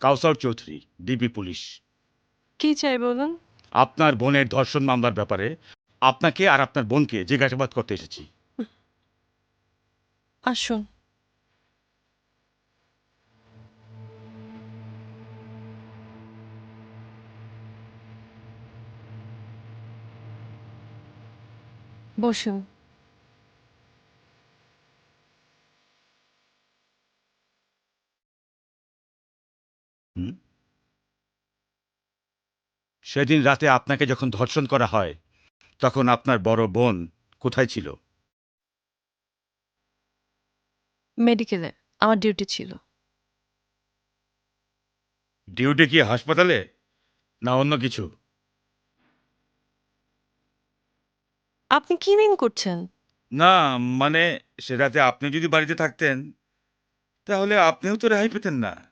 কাউসার Chowdhury DB police. কি চাই বলুন? আপনার বোনের ধর্ষণ মামলার ব্যাপারে আপনাকে আর আপনার বোনকে জিজ্ঞাসাবাদ করতে এসেছি। আসুন। বসুন। সেদিন রাতে আপনাকে যখন ধর্ষণ করা হয় তখন আপনার বড় বোন কোথায় ছিল? মেডিকেলে আমার ডিউটি ছিল। ডিউটি কি হাসপাতালে? না অন্য কিছু? আপনি কি মিন করছেন? না মানে সে রাতে আপনি যদি বাড়িতে থাকতেন তাহলে আপনিও তো রেহাই পেতেন না।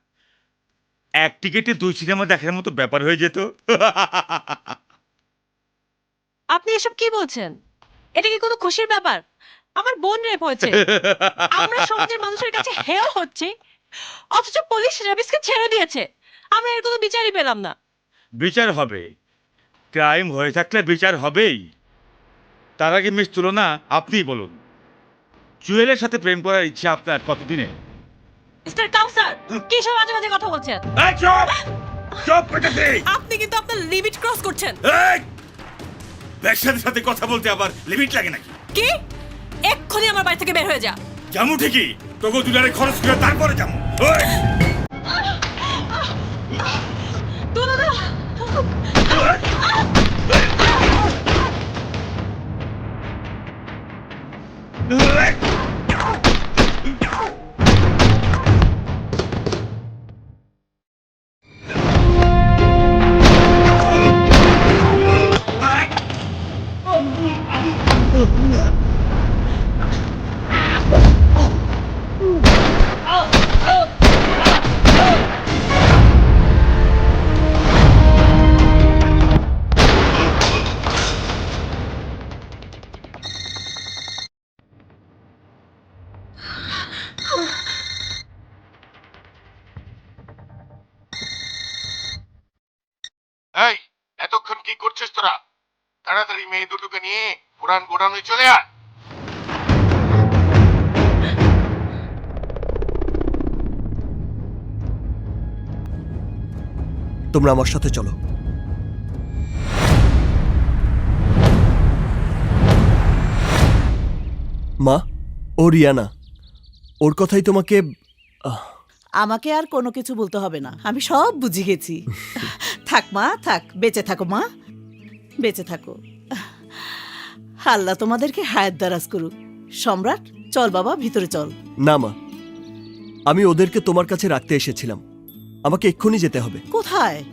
এক টিকিটে দুই সিনেমা দেখার মতো ব্যাপার হয়ে যেত। আপনি এসব কি বলছেন? এটা কি কোনো খুশির ব্যাপার? আমার বোন রেপ হয়েছে। আমরা সমাজের মানুষের কাছে হেয় হচ্ছি। অথচ পুলিশ রেবিসকে ছেড়ে দিয়েছে। আমরা এর কোনো বিচারই পেলাম না। বিচার হবে। ক্রাইম হয়ে থাকলে বিচার হবেই। তার আগে মিস তুলনা আপনিই বলুন। জুয়েলের সাথে প্রেম করার ইচ্ছা আপনার কতদিনে মিস্টার কাউসার কি সব মাঝে মাঝে কথা বলছেন এই, চুপ! চুপ করতেছি! আপনি কিন্তু আপনার লিমিট ক্রস করছেন এই! ব্যবসার সাথে কথা বলতে আবার লিমিট লাগে নাকি কি এক্ষুনি আমার বাড়ি থেকে বের হয়ে যা জামু ঠিকই তোকে দুলারে খরচ করে তারপরে যাব ওই! দুলাদা এই এতক্ষণ কি করছিস তোরা? তাড়াতাড়ি মেয়ে দুটোকে নিয়ে পুরান গোডাউনে চলে আয়। তোমরা আমার সাথে চলো। মা ও রিয়ানা ওর কথাই তোমাকে আহ, আমাকে আর কোনো কিছু বলতে হবে না। আমি সব বুঝে গেছি। থাক মা থাক বেঁচে থাকো মা। বেঁচে থাকো। আল্লাহ তোমাদেরকে হায়াত দারাজ করুক। সম্রাট চল বাবা ভিতরে চল। না মা আমি ওদেরকে তোমার কাছে রাখতে এসেছিলাম। আমাকে এক্ষুনি যেতে হবে। কোথায়?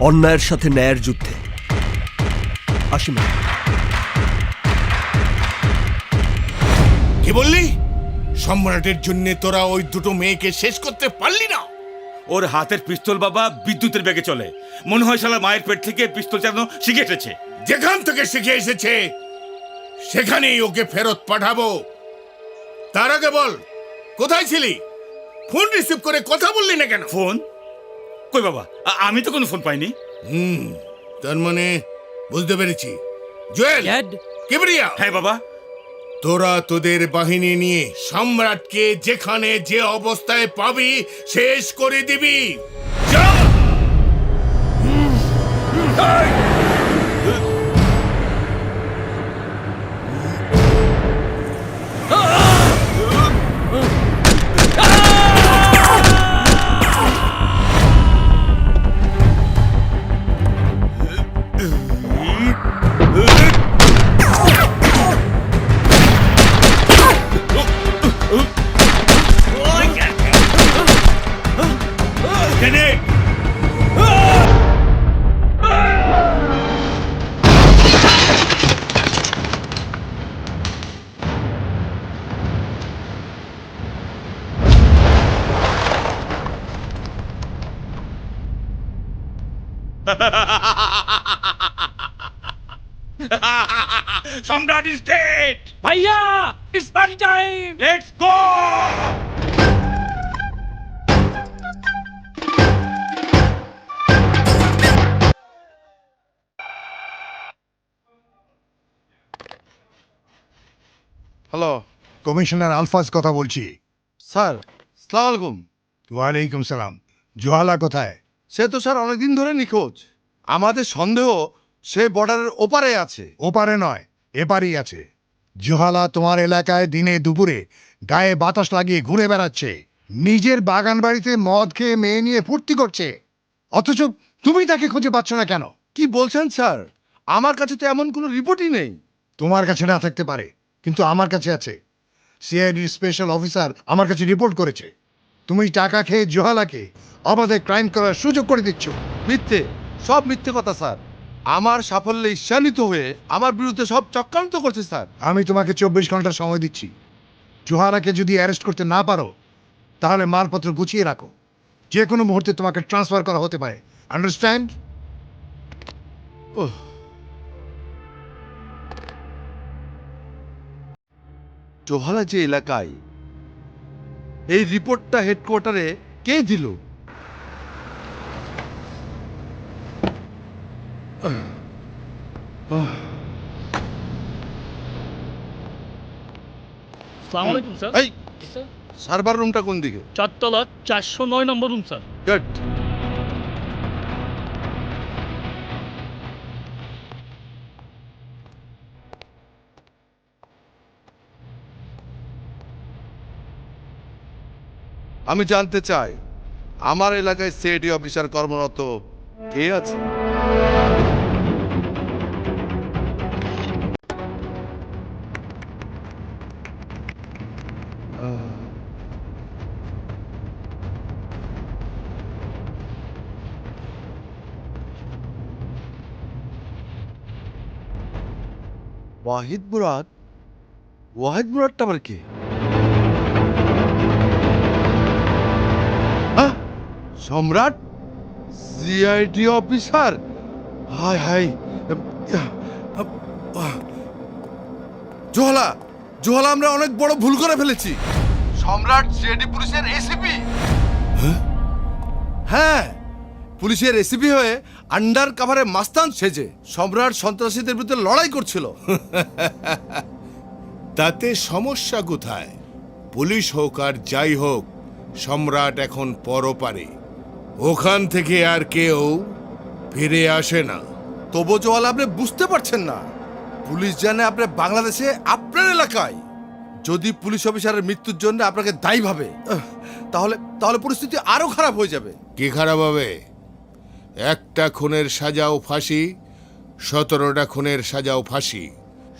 অন্যায়ের সাথে ন্যায়ের যুদ্ধে। আসি মা। কি বললি? সম্রাটের জন্য তোরা ওই দুটো মেয়েকে শেষ করতে পারলি না। ওর হাতের পিস্তল বাবা বিদ্যুতের বেগে চলে। মনে হয় শালা মায়ের পেট থেকে পিস্তল চালানো শিখে এসেছে। যেখান থেকে শিখে এসেছে সেখানেই ওকে ফেরত পাঠাবো। তার আগে বল কোথায় ছিলি? ফোন রিসিভ করে কথা বললি না কেন? ফোন? কই বাবা আমি তো কোনো ফোন পাইনি। হুম তার মানে বুঝতে পেরেছি। জুয়েল কিবরিয়া। হ্যাঁ বাবা। তোরা তোদের বাহিনী নিয়ে সম্রাটকে যেখানে যে অবস্থায় পাবি শেষ করে দিবি। যা! सम्राट इज़ डेड भैया it's fun time let's go hello commissioner Alfaz কথা বলছি স্যার সালাম আলাইকুম ওয়ালাইকুম সালাম জোহালা কোথায় সে তো স্যার অনেকদিন ধরে নিখোঁজ। আমাদের সন্দেহ সে বর্ডারের ওপারে আছে। ওপারে নয় এপারেই আছে। জোহালা তোমার এলাকায় দিনে দুপুরে গায়ে বাতাস লাগিয়ে ঘুরে বেড়াচ্ছে। নিজের বাগান বাড়িতে মদ খেয়ে মেয়ে নিয়ে ফুর্তি করছে। অথচ তুমি তাকে খুঁজে পাচ্ছ না কেন? কি বলছেন স্যার? আমার কাছে তো এমন কোনো রিপোর্টই নেই। তোমার কাছে না থাকতে পারে কিন্তু আমার কাছে আছে। সিআইডির স্পেশাল অফিসার আমার কাছে রিপোর্ট করেছে। তুমি টাকা খেয়ে জোহালাকে অবাধে ক্রাইম করার সুযোগ করে দিচ্ছ। মিথ্যে। সব মিথ্যে কথা স্যার। আমার সাফল্যে ঈর্ষান্বিত হয়ে আমার বিরুদ্ধে সব চক্রান্ত করছে স্যার। আমি তোমাকে চব্বিশ ঘণ্টা সময় দিচ্ছি। জোহারাকে যদি অ্যারেস্ট করতে না পারো তাহলে মালপত্র গুছিয়ে রাখো। যে কোনো মুহূর্তে তোমাকে ট্রান্সফার করা হতে পারে। আন্ডারস্ট্যান্ড ওহ জোহালা যে এলাকায় এই রিপোর্টটা হেডকোয়ার্টারে কে দিল? আলাইকুম স্যার। এই সার্ভার রুমটা কোন দিকে? চারতলা চারশো নয় নম্বর রুম স্যার। গুড আমি জানতে চাই, আমার এলাকায় সিআইডি অফিসার কর্মরত কে আছে? ওয়াহিদ মুরাদ? ওয়াহিদ মুরাদটা আবার কে? Samrat? CID officer hi hi জোহলা জোহলা আমরা অনেক বড় ভুল করে ফেলেছি। সম্রাট সিআইডি পুলিশের এসিপি হ্যাঁ? পুলিশের এসিপি হয়ে আন্ডার কাভারে মাস্তান সেজে সম্রাট সন্ত্রাসীদের বিরুদ্ধে লড়াই করছিল। তাতে সমস্যা কোথায়? পুলিশ হোক আর যাই হোক সম্রাট এখন পরপারে। ওখান থেকে আর কেউ ফিরে আসে না। তবু জওয়াল আপনি বুঝতে পারছেন না। পুলিশ জানে আপনি বাংলাদেশে আপনার এলাকায়। যদি পুলিশ অফিসারের মৃত্যুর জন্য আপনাকে দায়ী ভাবে আহ, তাহলে তাহলে পরিস্থিতি আরও খারাপ হয়ে যাবে। কি খারাপ হবে? একটা খুনের সাজাও ফাঁসি সতেরোটা খুনের সাজাও ফাঁসি।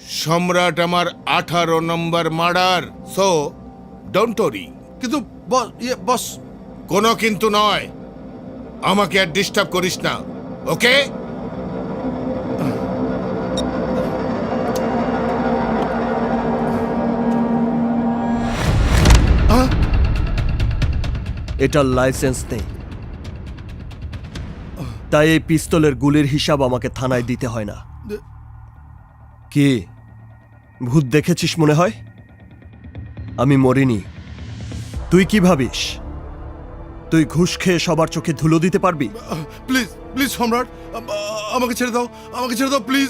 সম্রাট আমার আঠারো নম্বর মার্ডার সো ডোন্ট ওরি কিন্তু বস ইয়ে বস। কোনো কিন্তু নয়। আমাকে আর ডিস্টার্ব করিস না, ওকে? এটার লাইসেন্স নেই। তাই এই পিস্তলের গুলির হিসাব আমাকে থানায় দিতে হয় না। কি? ভূত দেখেছিস মনে হয়? আমি মরিনি। তুই কি ভাবিস? তুই ঘুষ খেয়ে সবার চোখে ধুলো দিতে পারবি? প্লিজ প্লিজ, সম্রাট আম- আমাকে ছেড়ে দাও, আমাকে ছেড়ে দাও, প্লিজ।